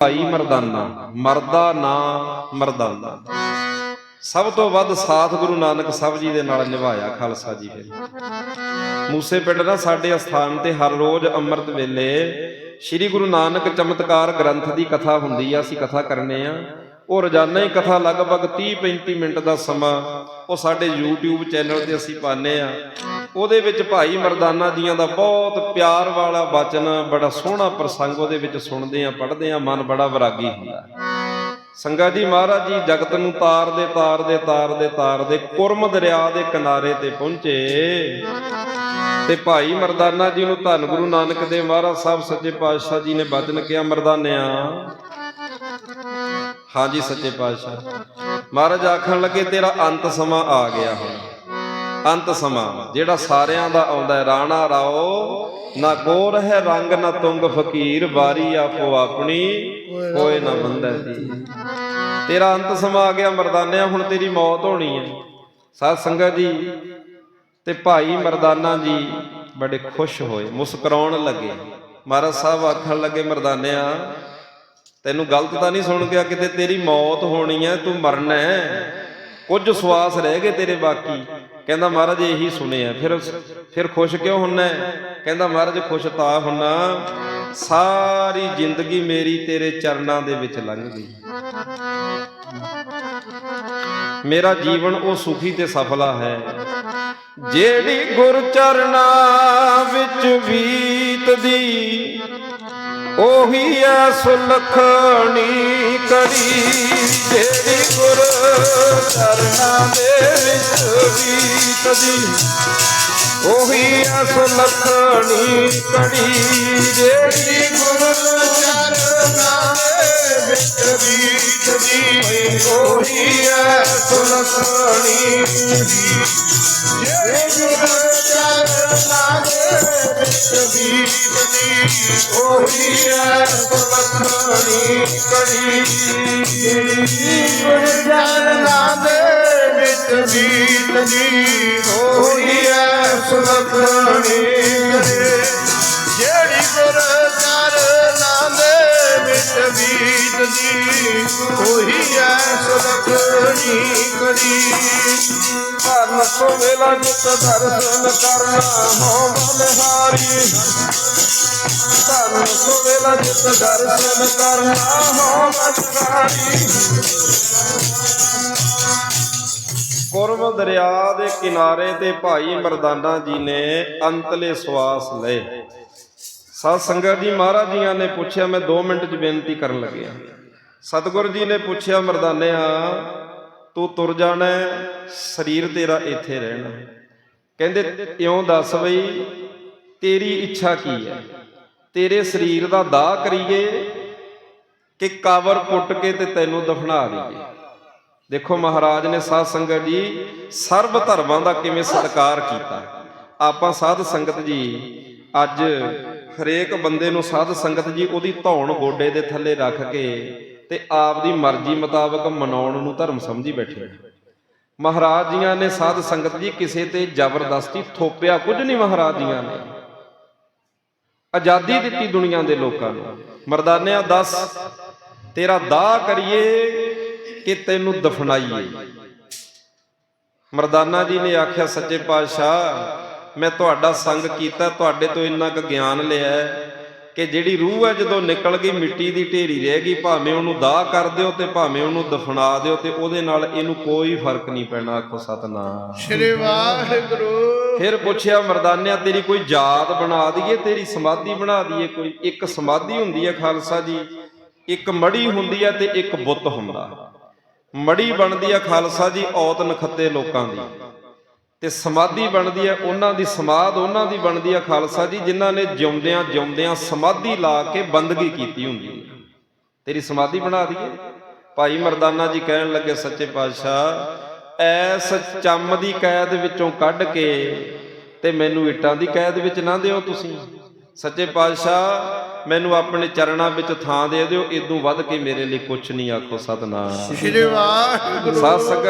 ਭਾਈ ਮਰਦਾਨਾ, ਮਰਦਾ ਨਾ ਮਰਦਾਨਾ। ਸਭ ਤੋਂ ਵੱਧ ਸਾਥ ਗੁਰੂ ਨਾਨਕ ਸਾਹਿਬ ਜੀ ਦੇ ਨਾਲ ਨਿਭਾਇਆ ਖਾਲਸਾ ਜੀ ਫਿਰ ਮੂਸੇ ਪਿੰਡ ਨਾ ਸਾਡੇ ਅਸਥਾਨ ਤੇ ਹਰ ਰੋਜ਼ ਅੰਮ੍ਰਿਤ ਵੇਲੇ ਸ੍ਰੀ ਗੁਰੂ ਨਾਨਕ ਚਮਤਕਾਰ ਗ੍ਰੰਥ ਦੀ ਕਥਾ ਹੁੰਦੀ ਆ, ਅਸੀਂ ਕਥਾ ਕਰਨੇ ਆ। ਉਹ ਰੋਜ਼ਾਨਾ ਹੀ ਕਥਾ ਲਗਭਗ 30 35 ਮਿੰਟ ਦਾ ਸਮਾਂ ਉਹ ਸਾਡੇ YouTube ਚੈਨਲ ਤੇ ਅਸੀਂ ਪਾਉਂਦੇ ਆ। ਉਹਦੇ ਵਿੱਚ ਭਾਈ ਮਰਦਾਨਾ ਜੀਆਂ ਦਾ ਬਹੁਤ ਪਿਆਰ ਵਾਲਾ ਬਚਨ, ਬੜਾ ਸੋਹਣਾ ਪ੍ਰਸੰਗ ਉਹਦੇ ਵਿੱਚ ਸੁਣਦੇ ਆ, ਪੜ੍ਹਦੇ ਆ, ਮਨ ਬੜਾ ਵਿਰਾਗੀ ਹੁੰਦਾ। ਸੰਗਾ ਜੀ ਮਹਾਰਾਜ ਜੀ ਜਗਤ ਨੂੰ ਤਾਰਦੇ ਤਾਰਦੇ ਤਾਰਦੇ ਤਾਰਦੇ ਕੁਰਮ ਦਰਿਆ ਦੇ ਕਿਨਾਰੇ ਤੇ ਪਹੁੰਚੇ। ਤੇ ਭਾਈ ਮਰਦਾਨਾ ਜੀ ਨੂੰ ਧੰਨ ਗੁਰੂ ਨਾਨਕ ਦੇਵ ਮਹਾਰਾਜ ਸਾਹਿਬ, ਸੱਚੇ ਪਾਤਸ਼ਾਹ ਜੀ ਨੇ ਬਚਨ ਕਿਹਾ, ਮਰਦਾਨਿਆ। ਹਾਂਜੀ ਸੱਚੇ ਪਾਤਸ਼ਾਹ। ਮਹਾਰਾਜ ਆਖਣ ਲੱਗੇ, ਤੇਰਾ ਅੰਤ ਸਮਾਂ ਆ ਗਿਆ ਹੁਣ। ਅੰਤ ਸਮਾਂ, ਜਿਹੜਾ ਸਾਰਿਆਂ ਦਾ ਆਉਂਦਾ ਹੈ। ਰਾਣਾ ਰਾਓ, ਨਾ ਗੋਰ ਹੈ ਰੰਗ, ਨਾ ਤੁੰਗ ਫਕੀਰ, ਵਾਰੀ ਆਪੋ ਆਪਣੀ ਕੋਏ ਨਾ ਬੰਦੈ ਦੀ ਤੇਰਾ ਅੰਤ ਸਮਾਂ ਆ ਗਿਆ ਮਰਦਾਨਿਆ, ਹੁਣ ਤੇਰੀ ਮੌਤ ਹੋਣੀ ਹੈ। ਸਾਧ ਸੰਗਤ ਜੀ, ਤੇ ਭਾਈ ਮਰਦਾਨਾ ਜੀ ਬੜੇ ਖੁਸ਼ ਹੋਏ, ਮੁਸਕਰਾਉਣ ਲੱਗੇ। ਮਹਾਰਾਜ ਸਾਹਿਬ ਆਖਣ ਲੱਗੇ, ਮਰਦਾਨਿਆ, ਤੈਨੂੰ ਗਲਤ ਤਾਂ ਨਹੀਂ ਸੁਣ ਗਿਆ ਕਿਤੇ ਤੇਰੀ ਮੌਤ ਹੋਣੀ ਹੈ, ਤੂੰ ਮਰਨਾ ਹੈ। ਕੁਝ ਸਵਾਸ ਰਹਿ ਗਏ ਤੇਰੇ ਬਾਕੀ। ਕਹਿੰਦਾ ਮਹਾਰਾਜ ਇਹੀ ਸੁਣਿਆ ਫਿਰ ਫਿਰ ਖੁਸ਼ ਕਿਉਂ ਹੁੰਨਾ ਕਹਿੰਦਾ ਮਹਾਰਾਜ ਖੁਸ਼ ਤਾਂ ਹੁੰਨਾ। ਸਾਰੀ ਜ਼ਿੰਦਗੀ ਮੇਰੀ ਤੇਰੇ ਚਰਨਾਂ ਦੇ ਵਿੱਚ ਲੰਘ ਗਈ। ਮੇਰਾ ਜੀਵਨ ਉਹ ਸੁਖੀ ਤੇ ਸਫਲਾ ਹੈ। ਜਿਹੜੀ ਗੁਰ ਚਰਨਾਂ ਵਿੱਚ ਬੀਤਦੀ, ਉਹੀ ਐ ਸੁਲਖਣੀ ਕਰੀ। ਜਿਹੜੀ ਗੁਰ ਚਰਨਾਂ ਦੇ ਵਿੱਚ ਬੀਤਦੀ ਉਹੀ ਐ ਸੁਲਖਣੀ ਕੜੀ ਜਿਹੜੀ ਗੁਰ ਚਰਨਾਂ ਦੇ ਵਿੱਚ ਬੀਤਦੀ ਉਹੀ ਐ ਸੁਲਖਣੀ ਜਿਹੜੀ ਗੁਰ ਚਰਨਾਂ ਦੇ ਵਿੱਚ ਬੀਤਦੀ ਉਹੀ ਐ ਸੁਲਖਣੀ ਕੜੀ ਗੁਰ ਚਰਨਾਂ ਦੇ ਵਿੱਚ ਬੀਤਦੀ ਉਹੀ ਐ ਸੁਲਖਣੀ ਕੜੀ ਜਿਹੜੀ ਗੁਰ ਚਰਨਾਂ ਦੇ ਵਿੱਚ ਬੀਤਦੀ ਉਹੀ ਐ ਸੁਲਖਣੀ ਕੜੀ ਧਰਨ ਤੋਂ ਵੇਲਾ ਜਿਤ ਦਰਸ਼ਨ ਕਰਨਾ ਹੋ ਬਲਹਾਰੀ ਧਰਮ ਤੋਂ ਵੇਲਾ ਜਿਤ ਦਰਸ਼ਨ ਕਰਨਾ ਹੋ ਬਲਿਹਾਰੀ ਕੁਰਮ ਦਰਿਆ ਦੇ ਕਿਨਾਰੇ ਤੇ ਭਾਈ ਮਰਦਾਨਾ ਜੀ ਨੇ ਅੰਤਲੇ ਸਵਾਸ ਲਏ। ਸਾਧ ਸੰਗਤ ਜੀ ਮਹਾਰਾਜ ਜੀਆਂ ਨੇ ਪੁੱਛਿਆ, ਮੈਂ 2 ਮਿੰਟ 'ਚ ਬੇਨਤੀ ਕਰਨ ਲੱਗਿਆ ਸਤਿਗੁਰੂ ਜੀ ਨੇ ਪੁੱਛਿਆ ਮਰਦਾਨਿਆ ਤੂੰ ਤੁਰ ਜਾਣਾ ਸਰੀਰ ਤੇਰਾ ਇੱਥੇ ਰਹਿਣਾ ਕਹਿੰਦੇ, ਇਉਂ ਦੱਸ ਬਈ, ਤੇਰੀ ਇੱਛਾ ਕੀ ਹੈ? ਤੇਰੇ ਸਰੀਰ ਦਾ ਦਾਹ ਕਰੀਏ ਕਿ ਕਬਰ ਪੁੱਟ ਕੇ ਤੇ ਤੈਨੂੰ ਦਫਨਾ ਦਈਏ। ਦੇਖੋ ਮਹਾਰਾਜ ਨੇ ਸਾਧ ਸੰਗਤ ਜੀ ਸਰਬ ਧਰਮਾਂ ਦਾ ਕਿਵੇਂ ਸਤਿਕਾਰ ਕੀਤਾ। ਆਪਾਂ ਸਾਧ ਸੰਗਤ ਜੀ ਅੱਜ ਹਰੇਕ ਬੰਦੇ ਨੂੰ ਸਾਧ ਸੰਗਤ ਜੀ ਉਹਦੀ ਧੌਣ ਗੋਡੇ ਦੇ ਥੱਲੇ ਰੱਖ ਕੇ ਤੇ ਆਪ ਦੀ ਮਰਜ਼ੀ ਮੁਤਾਬਕ ਮਨਾਉਣ ਨੂੰ ਧਰਮ ਸਮਝੀ ਬੈਠੇ ਮਹਾਰਾਜ ਜੀਆਂ ਨੇ ਸਾਧ ਸੰਗਤ ਜੀ ਕਿਸੇ ਤੇ ਜ਼ਬਰਦਸਤੀ ਥੋਪਿਆ ਕੁਝ ਨਹੀਂ ਮਹਾਰਾਜ ਜੀਆਂ ਨੇ। ਆਜ਼ਾਦੀ ਦਿੱਤੀ ਦੁਨੀਆ ਦੇ ਲੋਕਾਂ ਨੂੰ। ਮਰਦਾਨਿਆਂ, ਦੱਸ, ਤੇਰਾ ਦਾਹ ਕਰੀਏ ਕਿ ਤੈਨੂੰ ਦਫਨਾਈਏ। ਮਰਦਾਨਾ ਜੀ ਨੇ ਆਖਿਆ ਸੱਚੇ ਪਾਤਸ਼ਾਹ ਮੈਂ ਤੁਹਾਡਾ ਸੰਗ ਕੀਤਾ ਤੁਹਾਡੇ ਤੋਂ ਇੰਨਾ ਕੁ ਗਿਆਨ ਲਿਆ ਕਿ ਜਿਹੜੀ ਰੂਹ ਹੈ ਜਦੋਂ ਨਿਕਲ ਗਈ ਮਿੱਟੀ ਦੀ ਢੇਰੀ ਰਹਿ ਗਈ ਭਾਵੇਂ ਉਹਨੂੰ ਦਾਹ ਕਰ ਦਿਓ ਤੇ ਭਾਵੇਂ ਉਹਨੂੰ ਦਫਨਾ ਦਿਓ ਤੇ ਉਹਦੇ ਨਾਲ ਇਹਨੂੰ ਕੋਈ ਫ਼ਰਕ ਨਹੀਂ ਪੈਣਾ। ਆਖੋ ਸਤਨਾਮ। ਸ਼੍ਰੀ ਵਾਹਿਗੁਰੂ। ਫਿਰ ਪੁੱਛਿਆ ਮਰਦਾਨਿਆ ਤੇਰੀ ਕੋਈ ਯਾਦ ਬਣਾ ਦਈਏ ਤੇਰੀ ਸਮਾਧੀ ਬਣਾ ਦਈਏ? ਕੋਈ ਇੱਕ ਸਮਾਧੀ ਹੁੰਦੀ ਹੈ ਖਾਲਸਾ ਜੀ। ਇੱਕ ਮੜੀ ਹੁੰਦੀ ਹੈ ਤੇ ਇੱਕ ਬੁੱਤ ਹੁੰਦਾ। ਮੜੀ ਬਣਦੀ ਹੈ ਖਾਲਸਾ ਜੀ, ਔਤ ਨਖੱਤੇ ਲੋਕਾਂ ਦੀ। ਤੇ ਸਮਾਧੀ ਬਣਦੀ ਹੈ ਉਹਨਾਂ ਦੀ, ਸਮਾਧ ਉਹਨਾਂ ਦੀ ਬਣਦੀ ਹੈ ਖਾਲਸਾ ਜੀ, ਜਿਨ੍ਹਾਂ ਨੇ ਜਿਉਂਦਿਆਂ ਜਿਉਂਦਿਆਂ ਸਮਾਧੀ ਲਾ ਕੇ ਬੰਦਗੀ ਕੀਤੀ ਹੁੰਦੀ ਹੈ ਤੇਰੀ ਸਮਾਧੀ ਬਣਾ ਦਈਏ। ਭਾਈ ਮਰਦਾਨਾ ਜੀ ਕਹਿਣ ਲੱਗੇ, ਸੱਚੇ ਪਾਤਸ਼ਾਹ, ਐਸ ਚੰਮ ਦੀ ਕੈਦ ਵਿੱਚੋਂ ਕੱਢ ਕੇ ਤੇ ਮੈਨੂੰ ਇੱਟਾਂ ਦੀ ਕੈਦ ਵਿੱਚ ਨਾ ਦਿਓ ਤੁਸੀਂ। ਸੱਚੇ ਪਾਤਸ਼ਾਹ ਮੈਨੂੰ ਆਪਣੇ ਚਰਨਾਂ ਵਿੱਚ ਥਾਂ ਦੇ ਦਿਓ ਇਦੋਂ ਵੱਧ ਕੇ ਮੇਰੇ ਲਈ ਕੁਝ ਨਹੀਂ ਆਖੋ ਸਤਨਾਮ। ਸ਼੍ਰੀ ਵਾਹਿਗੁਰੂ। ਸਾਧ ਸੰਗਤ